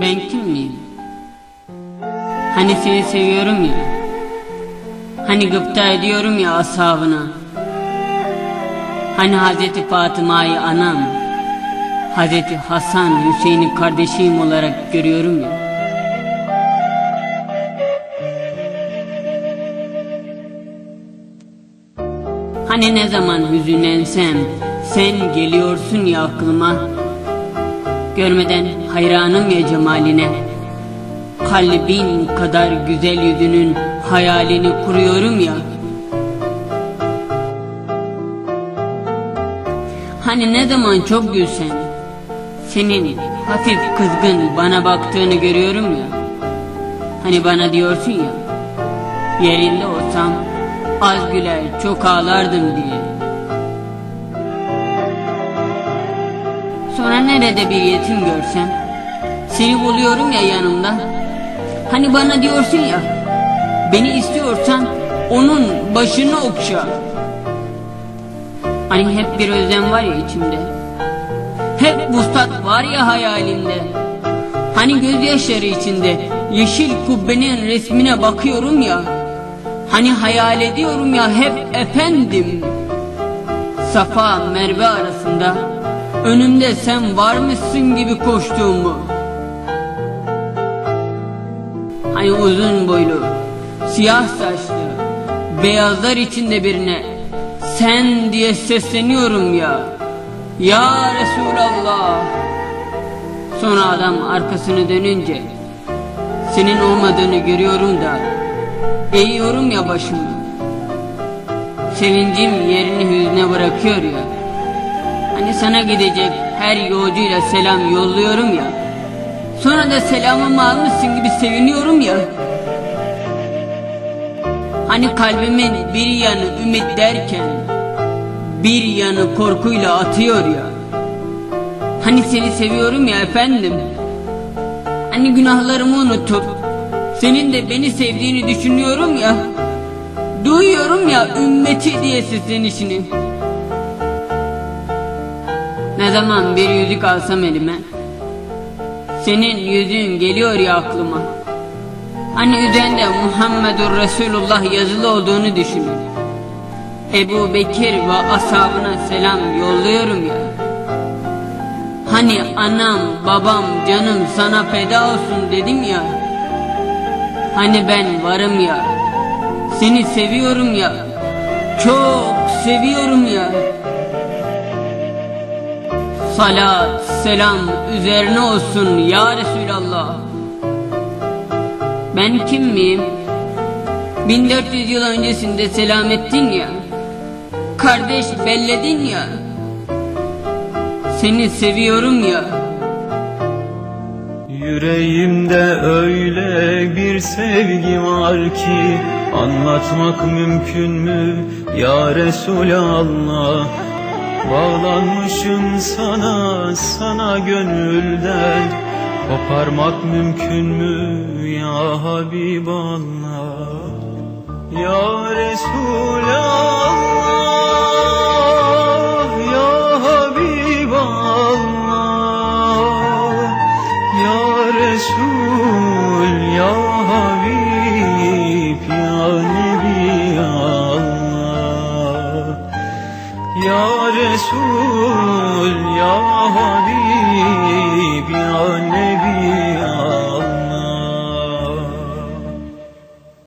Ben kim miyim? Hani seni seviyorum ya. Hani gıpta ediyorum ya ashabına. Hani Hazreti Fatıma'yı anam. Hazreti Hasan Hüseyin'i kardeşim olarak görüyorum ya. Hani ne zaman hüzünlensem sen geliyorsun ya aklıma. Görmeden hayranım ya cemaline. Kalbin kadar güzel yüzünün hayalini kuruyorum ya. Hani ne zaman çok gülsem senin hafif kızgın bana baktığını görüyorum ya. Hani bana diyorsun ya yerinde olsam az güler çok ağlardım diye. Sonra nerede bir yetim görsem seni buluyorum ya yanımda. Hani bana diyorsun ya beni istiyorsan onun başını okşa. Hani hep bir özlem var ya içimde. Hep vuslat var ya hayalimde. Hani gözyaşları içinde yeşil kubbenin resmine bakıyorum ya. Hani hayal ediyorum ya hep efendim. Safa Merve arasında önümde sen var mısın gibi koştuğumu. Hani uzun boylu, siyah saçlı, beyazlar içinde birine sen diye sesleniyorum ya. Ya Resulallah. Sonra adam arkasını dönünce senin olmadığını görüyorum da eğiyorum ya başımı. Sevincim yerini hüzne bırakıyor ya. Hani sana gidecek her yolcuyla selam yolluyorum ya. Sonra da selamımı almışsın gibi seviniyorum ya. Hani kalbimin bir yanı ümit derken bir yanı korkuyla atıyor ya. Hani seni seviyorum ya efendim. Hani günahlarımı unutup senin de beni sevdiğini düşünüyorum ya. Duyuyorum ya ümmeti diye seslenişini. Ne zaman bir yüzük alsam elime senin yüzün geliyor ya aklıma. Hani üzerinde Muhammedur Resulullah yazılı olduğunu düşünün. Ebu Bekir ve ashabına selam yolluyorum ya. Hani anam, babam, canım sana feda olsun dedim ya. Hani ben varım ya. Seni seviyorum ya. Çok seviyorum ya. Salat, selam üzerine olsun ya Resulallah. Ben kim miyim? 1400 yıl öncesinde selam ettin ya. Kardeş belledin ya. Seni seviyorum ya. Yüreğimde öyle bir sevgi var ki Anlatmak mümkün mü ya Resulallah Bağlanmışım sana, sana gönülden. Koparmak mümkün mü ya Habiballah? Ya Resulallah حبيبي عني